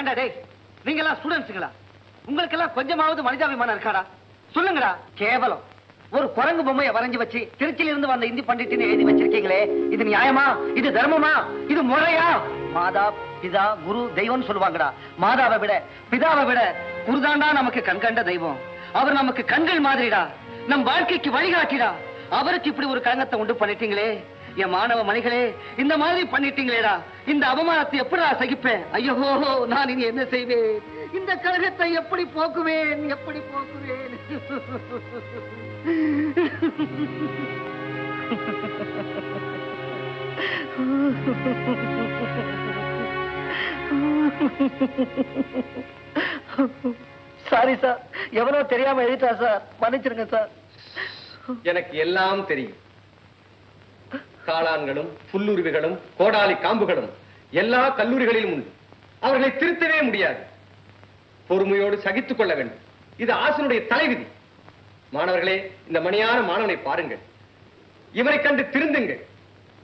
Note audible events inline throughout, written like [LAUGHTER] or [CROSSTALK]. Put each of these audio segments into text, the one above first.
ஏண்டா டேய். நீங்க எல்லாம் ஸ்டூடெண்ட்ஸுங்களா உங்களுக்கு எல்லாம் கொஞ்சமாவது மனிதாபிமானம் இருக்காடா? சொல்லுங்கடா. கேவலம். ஒரு குரங்கு பொம்மையை வரைஞ்சு வச்சு திருச்சியில இருந்து வந்த இந்தி பண்டிட்னு எழுதி வச்சிருக்கீங்களே இது நியாயமா? இது தர்மமா? இது முறையா? மாதா பிதா குரு தெய்வம்னு சொல்லுவாங்கடா. மாதாவை விட பிதாவை விட குருதாண்டா நமக்கு கண்கண்ட தெய்வம். அவர் நமக்கு கண்கள் மாதிரிடா. நம் வாழ்க்கைக்கு வழிகாட்டிடா. அவருக்கு இப்படி ஒரு கழகத்தை உண்டு பண்ணிட்டீங்களே என் மாணவ மணிகளே இந்த மாதிரி பண்ணிட்டீங்களேடா. இந்த அவமானத்தை எப்படி நான் சகிப்பேன்? ஐயோ நான் இனி என்ன செய்வேன்? இந்த கழகத்தை எப்படி போக்குவேன்? எப்படி போக்குவேன்? சாரி சார் எவனோ தெரியாம எழுதிட்டா சார் மன்னிச்சிருங்க சார் எனக்கு எல்லாம் தெரியும். காளான்களும் புல்லுருவிகளும் கோடாலி காம்புகளும் எல்லா கல்லூரிகளிலும் உண்டு. அவர்களை திருத்தவே முடியாது. பொறுமையோடு சகித்துக் கொள்ள வேண்டும். இது ஆசனுடைய தலைவிதி. மாணவர்களே இந்த மணியான மாணவனை பாருங்கள். இவனை கண்டு திருந்துங்கள்.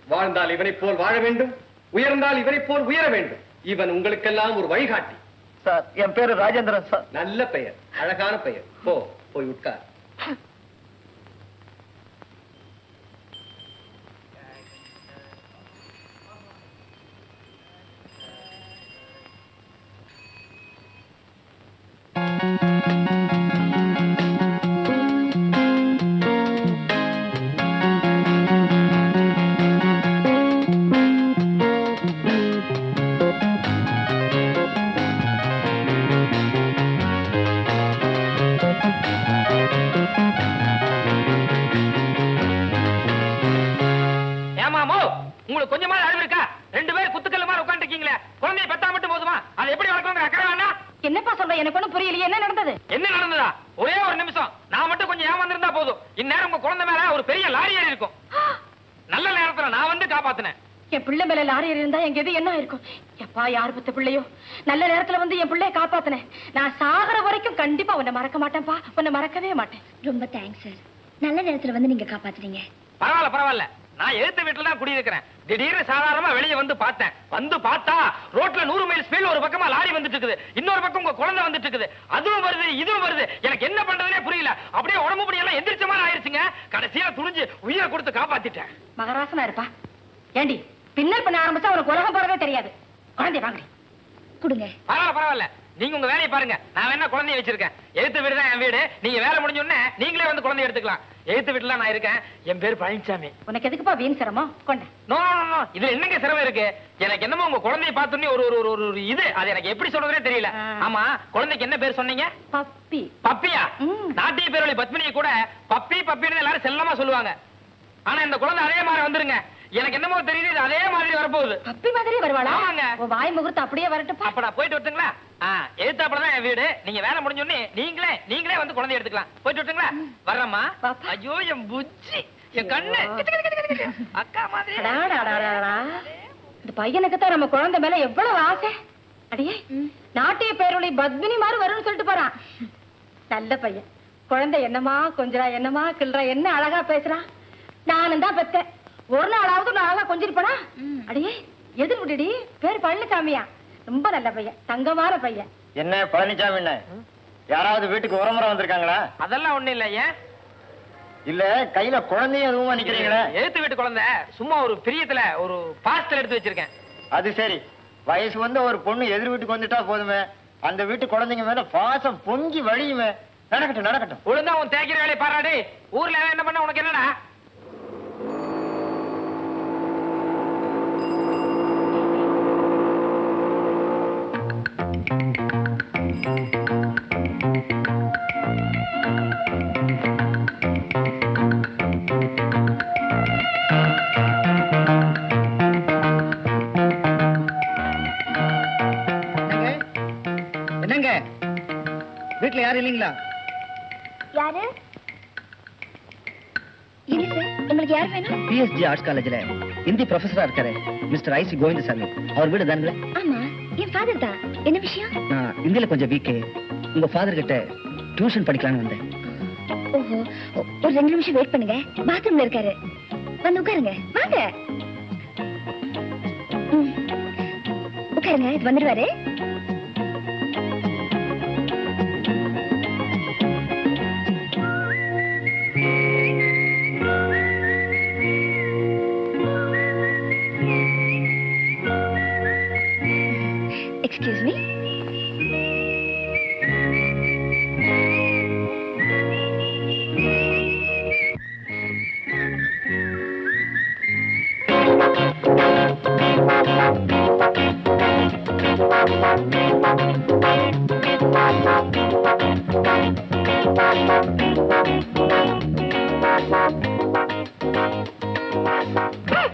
வாழ்ந்தால் இவனைப் போல் வாழ வேண்டும். உயர்ந்தால் இவனைப் போல் உயர வேண்டும். இவன் உங்களுக்கெல்லாம் ஒரு வழிகாட்டி. சார் என் பேரு ராஜேந்திரன் சார். நல்ல பெயர் அழகான பெயர். போ போய் உட்கார். ஏமாமோ உங்களுக்கு கொஞ்சமா அறிவு இருக்கா? ரெண்டு பேர் குத்துக்கல்ல மாதிரி உட்காந்துருக்கீங்களே குழந்தைய பெத்தா மட்டும் போதுமா? அதை எப்படி வளர்க்கணுங்கிற அக்கறை வேணா? என்னப்பா சொல்ற? எனக்கு ஒண்ணும் புரியலையே. என்ன நடந்தது? என்ன நடந்ததா? ஒரே ஒரு நிமிஷம். நான் மட்டும் கொஞ்சம் ஏமாந்திருந்தா போதும். இந்நேரம் உங்க குழந்தை மேல ஒரு பெரிய லாரி ஏறி இருக்கும் நல்ல நேரத்துல நான் வந்து காப்பாத்தினேன். என் பிள்ளை மேல லாரி இருந்தா எங்க எது என்ன இருக்கும் எப்பா யார் பத்த பிள்ளையோ? நல்ல நேரத்துல வந்து என் பிள்ளைய காப்பாத்தினேன். நான் சாகர வரைக்கும் கண்டிப்பா உன்னை மறக்க மாட்டேன்ப்பா. உன்னை மறக்கவே மாட்டேன். ரொம்ப தேங்க்ஸ் சார் நல்ல நேரத்துல வந்து நீங்க காப்பாத்துறீங்க பரவாயில்ல பரவாயில்ல. நான் எழுத்த வீட்டுல தான் குடியிருக்கிறேன். திடீர்னு சாதாரணமா வெளியே வந்து பார்த்தேன். வந்து பார்த்தா ரோட்ல நூறு மைல் ஸ்பீட்ல ஒரு பக்கமா லாரி வந்துட்டு இருக்குது இன்னொரு பக்கம் உங்க குழந்தை வந்துட்டு இருக்குது அதுவும் வருது இதுவும் வருது. எனக்கு என்ன பண்றதுனே புரியல. அப்படியே உடம்பு படி எல்லாம் எந்திரிச்ச மாதிரி ஆயிருச்சுங்க. கடைசியா துணிஞ்சு உயிரை கொடுத்து காப்பாத்திட்டேன். மகராசனா இருப்பா. ஏண்டி பின்னல் பண்ண ஆரம்பிச்சா உனக்கு உலகம் போறதே தெரியாது. குழந்தை வாங்கடி கொடுங்க. பரவாயில்ல பரவாயில்ல. நீங்க உங்க வேலையை பாருங்க. நான் வேணா குழந்தைய வச்சிருக்கேன். எழுத்து வீடு தான் என் வீடு. நீங்க வேலை முடிஞ்ச உடனே நீங்களே வந்து குழந்தைய எடுத்துக்கலாம். எழுத்து வீட்டுல நான் இருக்கேன். என் பேர் பழனிசாமி உனக்கு எதுக்குப்பா வீண் சிரமம்? கொண்ட. நோ இதுல என்னங்க சிரமம் இருக்கு? எனக்கு என்னமோ உங்க குழந்தைய பார்த்தோன்னே ஒரு ஒரு ஒரு ஒரு இது. அது எனக்கு எப்படி சொல்றதுனே தெரியல. ஆமா குழந்தைக்கு என்ன பேர் சொன்னீங்க? பப்பி. பப்பியா. நாட்டிய பேரொழி பத்மினியை கூட பப்பி பப்பின்னு எல்லாரும் செல்லமா சொல்லுவாங்க. ஆனா இந்த குழந்தை அதே மாதிரி வந்துருங்க. எனக்கு என்னமோ தெரியுது இது அதே மாதிரி வரப்போகுது. பப்பி மாதிரி வருவாளா? ஆமாங்க. உன் வாய் முகூர்த்தம் அப்படியே வரட்டுப்பா அப்ப நான் போயிட்டு வரட்டுங்களா? ஆ எதிர்த்தாப்புல தான் என் வீடு. நீங்க வேலை முடிஞ்ச உடனே நீங்களே நீங்களே வந்து குழந்தை எடுத்துக்கலாம். போயிட்டு வரட்டுங்களா? வர்றேம்மா. ஐயோ என் புச்சி என் கண்ணு. அக்கா மாதிரி. இந்த பையனுக்கு தான் நம்ம குழந்தை மேல எவ்வளவு ஆசை? அடியே நாட்டிய பேரொழி பத்மினி மாதிரி வரும்னு சொல்லிட்டு போறான். நல்ல பையன். குழந்தை என்னமா கொஞ்சரா என்னமா கிள்றா என்ன அழகா பேசுறான் நானும் தான் பெத்தேன் ஒரு நாளாவது நான் அழகா கொஞ்சிருப்பனா? அடியே எதிர் விடுடி பேர் பழனிசாமியா ரொம்ப நல்ல பையன் தங்கமான பையன். என்ன பழனிசாமி என்ன? யாராவது வீட்டுக்கு உரமுறை வந்திருக்காங்களா? அதெல்லாம் ஒண்ணு இல்ல ஏன்? இல்ல கையில குழந்தையும் எதுவும் நிக்கிறீங்களே? எழுத்து வீட்டு குழந்தை. சும்மா ஒரு பிரியத்துல ஒரு பாஸ்டல் எடுத்து வச்சிருக்கேன். அது சரி. வயசு வந்து ஒரு பொண்ணு எதிர் வீட்டுக்கு வந்துட்டா போதுமே. அந்த வீட்டு குழந்தைங்க மேல பாசம் பொங்கி வழியுமே. நடக்கட்டும் நடக்கட்டும். ஒழுங்கா உன் தேய்க்கிற வேலையை பாராடி ஊர்ல என்ன பண்ண உனக்கு என்னடா? வீட்டுல யாரும் இல்லைங்களா? யாரு? உங்களுக்கு யார் வேணும்? பிஎஸ்ஜி ஆர்ட்ஸ் காலேஜ்ல ஹிந்தி ப்ரொஃபஸரா இருக்காரு மிஸ்டர் ஐசி கோவிந்தசாமி. அவர் வீடு தானுங்களே? ஆமா என் ஃபாதர் தான். என்ன விஷயம்? நான் ஹிந்தியில கொஞ்சம் வீக்கு உங்க ஃபாதர் கிட்ட டியூஷன் படிக்கலாம்னு வந்தேன். ஓஹோ ஒ- ஒரு ரெண்டு நிமிஷம் வெயிட் பண்ணுங்க. பாத்ரூம்ல இருக்காரு. வந்து உட்காருங்க. வாங்க. உட்காருங்க இது வந்துடுவாரு excuse me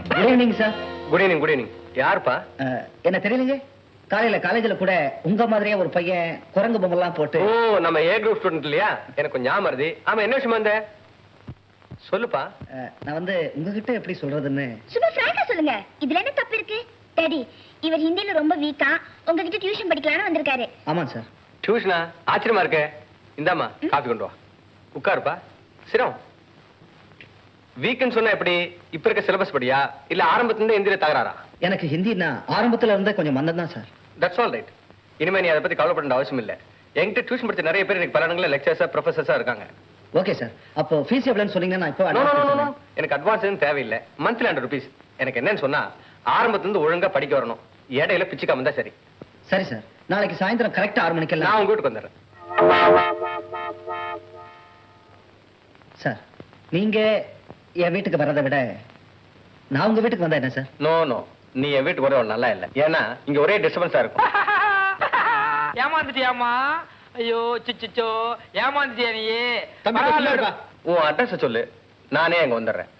good evening sir good evening good evening யாருப்பா என்ன தெரியலங்க காலையில காலேஜ்ல கூட உங்க மாதிரியே ஒரு பையன் குரங்கு பொம்மெல்லாம் போட்டு ஓ நம்ம ஏ குரூப் ஸ்டூடெண்ட் இல்லையா? எனக்கு கொஞ்சம் ஞாபகம் வருது. ஆமா என்ன விஷயமா வந்த சொல்லுப்பா. நான் வந்து உங்ககிட்ட எப்படி சொல்றதுன்னு சும்மா ஃப்ராங்கா சொல்லுங்க. இதுல என்ன தப்பு இருக்கு? டாடி இவர் ஹிந்தில ரொம்ப வீக்கா உங்ககிட்ட டியூஷன் படிக்கலாம்னு வந்திருக்காரு. ஆமாம் சார் டியூஷனா ஆச்சரியமா இருக்கே. இந்தாம்மா காப்பி கொண்டு வா. உட்காருப்பா. சிரம். வீக்கெண்ட் சொன்னா எப்படி? இப்ப இருக்க சிலபஸ் படியா? இல்ல ஆரம்பத்துல இருந்து எந்திர தகராறா? எனக்கு ஹிந்தினா ஆரம்பத்துல இருந்தே கொஞ்சம் மந்தம் தான் சார் தட்ஸ் ஆல் ரைட் இனிமே நீ அதை பத்தி கவலைப்பட அவசியம் இல்ல என்கிட்ட டியூஷன் படிச்ச நிறைய பேர் எனக்கு பல இடங்கள்ல லெக்சர்ஸா ப்ரொஃபசர்ஸா இருக்காங்க. ஓகே சார் அப்போ ஃபீஸ் எவ்வளோன்னு சொன்னீங்கன்னா நான் இப்போ. எனக்கு அட்வான்ஸ் எதுவும் தேவையில்லை. மந்த்லி ஹண்ட்ரட் ருபீஸ் எனக்கு என்னன்னு சொன்னா ஆரம்பத்துல இருந்து ஒழுங்கா படிக்க வரணும். இடையில பிச்சுக்காம இருந்தா சரி. சரி சார் நாளைக்கு சாயந்தரம் கரெக்டா ஆறு நான் மணிக்கெல்லாம் உங்க வீட்டுக்கு வந்துடுறேன். சார் நீங்க என் வீட்டுக்கு வர்றதை விட நான் உங்க வீட்டுக்கு வந்தா என்ன சார் நோ நோ நீ என் வீட்டுக்கு வர நல்லா இல்ல. ஏன்னா இங்க ஒரே டிஸ்டர்பன்ஸா இருக்கும். [LAUGHS] ஏமாந்துட்டியாமா ஐயோ சிச்சோ ஏமாந்துட்டியா நீ. உன் அட்ரஸ் சொல்லு. நானே அங்க வந்துடுறேன்.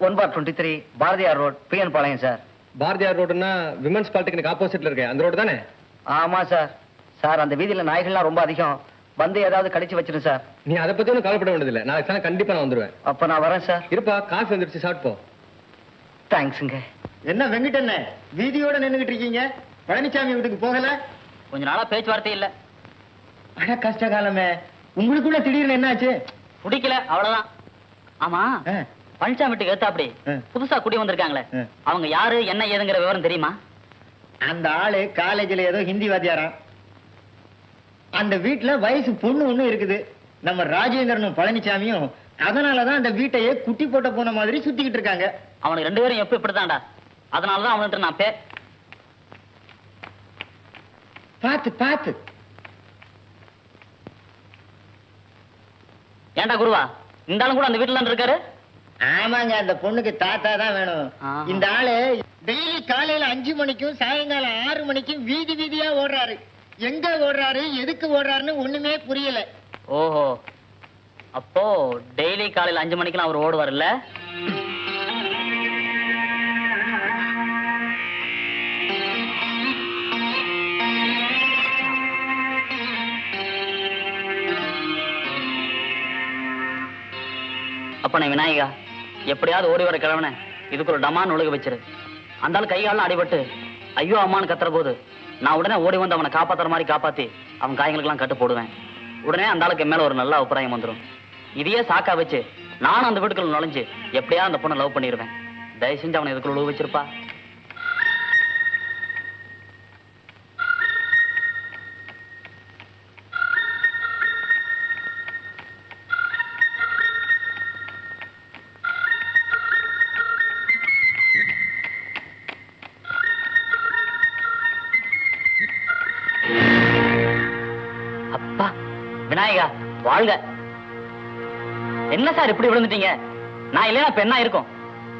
One four twenty three Bharathiyar road PN Palayam sir Bharathiyar ரோடுன்னா women's polytechnic ஆப்போசிட்ல இருக்கேன் அந்த ரோடு தானே? ஆமா சார் சார் அந்த வீதியில நாய்கள்லாம் ரொம்ப அதிகம். வந்து ஏதாவது கடிச்சு வச்சிரு சார் நீ அதை பத்தி ஒன்றும் கவலைப்பட வேண்டியதில்லை. நாளைக்கு கண்டிப்பா நான் வந்துருவேன். அப்ப நான் வரேன் சார் இருப்பா காஃபி வந்துருச்சு சாப்பிட்டு போ. தேங்க்ஸுங்க என்ன வெங்கடண்ண வீதியோட நின்னுகிட்டு இருக்கீங்க? பழனிசாமி வீட்டுக்கு போகல? கொஞ்ச நாளா பேச்சுவார்த்தை இல்ல. அட கஷ்ட காலமே. உங்களுக்குள்ள திடீர்னு என்னாச்சு? பிடிக்கல அவ்வளவுதான். ஆமா பழனிசாமி வீட்டுக்கு ஆ. புதுசா குடி வந்திருக்காங்களே. அவங்க யாரு என்ன ஏதுங்கிற விவரம் தெரியுமா? அந்த ஆளு காலேஜ்ல ஏதோ ஹிந்தி வாத்தியாராம். அந்த வீட்டுல வயசு பொண்ணு ஒண்ணு இருக்குது. நம்ம ராஜேந்திரனும் பழனிசாமியும் அதனாலதான் அந்த வீட்டையே குட்டி போட்ட போன மாதிரி சுத்திக்கிட்டு இருக்காங்க. அவனுக்கு ரெண்டு பேரும் எப்ப இப்படித்தான்டா? அதனாலதான் அவன்கிட்ட நான் பே பாத்து பாத்து ஏன்டா குருவா? இந்த ஆளும் கூட அந்த வீட்டுல இருக்காரு? ஆமாங்க அந்த பொண்ணுக்கு தாத்தா தான் வேணும். இந்த ஆளு டெய்லி காலையில அஞ்சு மணிக்கும் சாயங்காலம் ஆறு மணிக்கும் வீதி வீதியா ஓடுறாரு. எங்க ஓடுறாரு எதுக்கு ஓடுறாருன்னு ஒண்ணுமே புரியல. ஓஹோ. அப்போ டெய்லி காலையில அஞ்சு மணிக்கெல்லாம் அவர் ஓடுவார் இல்ல விநாயகா எப்படியாவது ஓடி வர கிழவன இதுக்கு ஒரு டமான் ஒழுக வச்சிரு. அந்த ஆள் கைகாலம் அடிபட்டு ஐயோ அம்மான்னு கத்துற போது நான் உடனே ஓடி வந்து அவனை காப்பாத்துற மாதிரி காப்பாத்தி அவன் காயங்களுக்கெல்லாம் கட்டு போடுவேன். உடனே அந்த ஆளுக்கு மேல ஒரு நல்ல அபிப்பிராயம் வந்துடும் இதையே சாக்கா வச்சு நானும் அந்த வீட்டுக்குள்ள நுழைஞ்சு எப்படியா அந்த பொண்ணை லவ் பண்ணிடுவேன் தயவு செஞ்சு அவனை இதுக்குள்ள வச்சிருப்பா. விநாயகா வாழ்க. என்ன சார் இப்படி விழுந்துட்டீங்க? நான் இல்லைன்னா பெண்ணா இருக்கும்.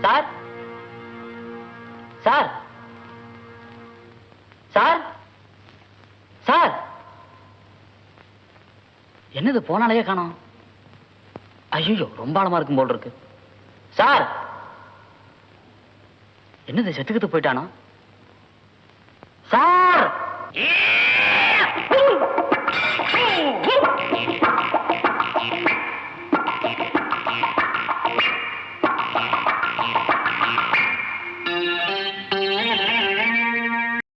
சார்? சார்? சார்? சார்? என்னது போனாலேயே காணோம். ஐயோ ரொம்ப ஆழமா இருக்கும் போல் இருக்கு. சார்? என்னது செத்துக்கிட்டு போயிட்டானா? சார்?